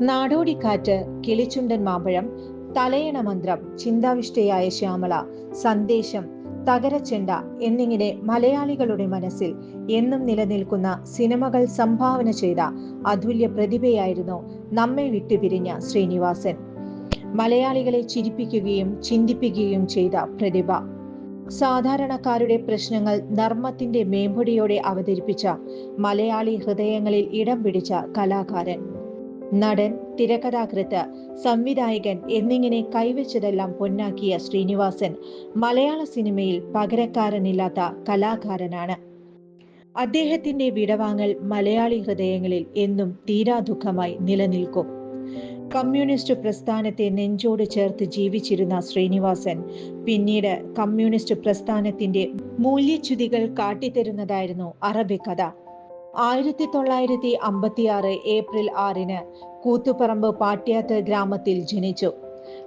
നാടോടിക്കാറ്റ് കിളിച്ചുണ്ടൻ മാമ്പഴം തലയണ മന്ത്രം ചിന്താവിഷ്ടയായ ശ്യാമള സന്ദേശം തകരച്ചെണ്ട എന്നിങ്ങനെ മലയാളികളുടെ മനസ്സിൽ എന്നും നിലനിൽക്കുന്ന സിനിമകൾ സംഭാവന ചെയ്ത അതുല്യ പ്രതിഭയായിരുന്നു നമ്മെ വിട്ടുപിരിഞ്ഞ ശ്രീനിവാസൻ. മലയാളികളെ ചിരിപ്പിക്കുകയും ചിന്തിപ്പിക്കുകയും ചെയ്ത പ്രതിഭ. സാധാരണക്കാരുടെ പ്രശ്നങ്ങൾ നർമ്മത്തിന്റെ മേമ്പൊടിയോടെ അവതരിപ്പിച്ച മലയാളി ഹൃദയങ്ങളിൽ ഇടം പിടിച്ച കലാകാരൻ. നടൻ തിരക്കഥാകൃത്ത് സംവിധായകൻ എന്നിങ്ങനെ കൈവച്ചതെല്ലാം പൊന്നാക്കിയ ശ്രീനിവാസൻ മലയാള സിനിമയിൽ പകരക്കാരനില്ലാത്ത കലാകാരനാണ്. അദ്ദേഹത്തിന്റെ വിടവാങ്ങൽ മലയാളി ഹൃദയങ്ങളിൽ എന്നും തീരാ ദുഃഖമായി നിലനിൽക്കും. കമ്മ്യൂണിസ്റ്റ് പ്രസ്ഥാനത്തെ നെഞ്ചോട് ചേർത്ത് ജീവിച്ചിരുന്ന ശ്രീനിവാസൻ പിന്നീട് കമ്മ്യൂണിസ്റ്റ് പ്രസ്ഥാനത്തിന്റെ മൂല്യച്യുതികൾ കാട്ടിത്തരുന്നതായിരുന്നു അറബിക്കഥ. ആയിരത്തി തൊള്ളായിരത്തി അമ്പത്തിയാറ് ഏപ്രിൽ ആറിന് കൂത്തുപറമ്പ് പാട്യാത്ത് ഗ്രാമത്തിൽ ജനിച്ചു.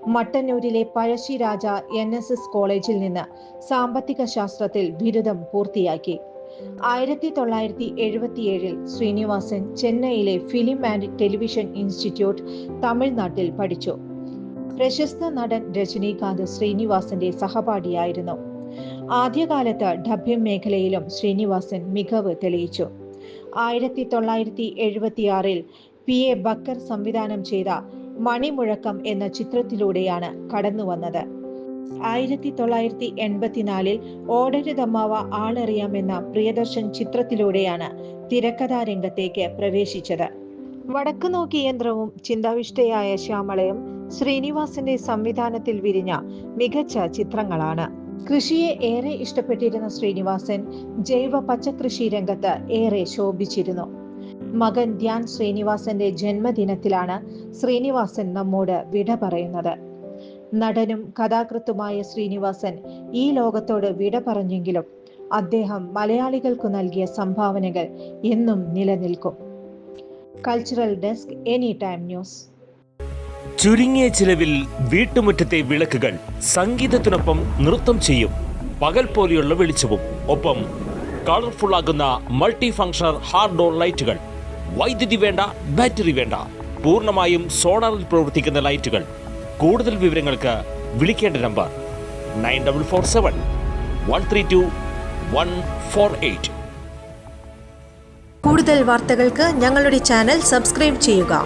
മട്ടന്നൂരിലെ Pazhassi Raja N S S കോളേജിൽ നിന്ന് സാമ്പത്തിക ശാസ്ത്രത്തിൽ ബിരുദം പൂർത്തിയാക്കി. ആയിരത്തി തൊള്ളായിരത്തി എഴുപത്തിയേഴിൽ ശ്രീനിവാസൻ ചെന്നൈയിലെ ഫിലിം ആൻഡ് ടെലിവിഷൻ ഇൻസ്റ്റിറ്റ്യൂട്ട് തമിഴ്നാട്ടിൽ പഠിച്ചു. പ്രശസ്ത നടൻ രജനീകാന്ത് ശ്രീനിവാസന്റെ സഹപാഠിയായിരുന്നു. ആദ്യകാലത്ത് ഡബ്യം മേഖലയിലും ശ്രീനിവാസൻ മികവ് തെളിയിച്ചു. ആയിരത്തി തൊള്ളായിരത്തി എഴുപത്തിയാറിൽ പി. എ. ബക്കർ സംവിധാനം ചെയ്ത മണിമുഴക്കം എന്ന ചിത്രത്തിലൂടെയാണ് കടന്നു വന്നത് ആയിരത്തി തൊള്ളായിരത്തി എൺപത്തിനാലിൽ ഓടരുതമ്മാവ ആളറിയാമെന്ന പ്രിയദർശൻ ചിത്രത്തിലൂടെയാണ് തിരക്കഥാ രംഗത്തേക്ക് പ്രവേശിച്ചത്. വടക്കു നോക്കി യന്ത്രവും ചിന്താവിഷ്ടയായ ശ്യാമളയും ശ്രീനിവാസന്റെ സംവിധാനത്തിൽ വിരിഞ്ഞ മികച്ച ചിത്രങ്ങളാണ്. കൃഷിയെ ഏറെ ഇഷ്ടപ്പെട്ടിരുന്ന ശ്രീനിവാസൻ ജൈവ പച്ചക്കൃഷി രംഗത്ത് ഏറെ ശോഭിച്ചിരുന്നു. മകൻ ധ്യാൻ ശ്രീനിവാസന്റെ ജന്മദിനത്തിലാണ് ശ്രീനിവാസൻ നമ്മോട് വിട പറയുന്നത്. നടനും കഥാകൃത്തുമായ ശ്രീനിവാസൻ ഈ ലോകത്തോട് വിട പറഞ്ഞെങ്കിലും അദ്ദേഹം മലയാളികൾക്ക് നൽകിയ സംഭാവനകൾ എന്നും നിലനിൽക്കും. Cultural desk any time news ചുരുങ്ങിയ ചിലവിൽ വീട്ടുമുറ്റത്തെ വിളക്കുകൾ സംഗീതത്തിനൊപ്പം നൃത്തം ചെയ്യും. പകൽ പോലെയുള്ള വെളിച്ചവും. ഒപ്പം കളർഫുൾ ആകുന്ന മൾട്ടി ഫങ്ഷണൽ ഹാർഡ് ഡോർ ലൈറ്റുകൾ. വൈദ്യുതി വേണ്ട ബാറ്ററി വേണ്ട. പൂർണമായും സോളാറിൽ പ്രവർത്തിക്കുന്ന ലൈറ്റുകൾ. കൂടുതൽ വിവരങ്ങൾക്ക് വിളിക്കേണ്ട number nine double four seven one three two one four eight. കൂടുതൽ വാർത്തകൾക്ക് ഞങ്ങളുടെ ചാനൽ സബ്സ്ക്രൈബ് ചെയ്യുക.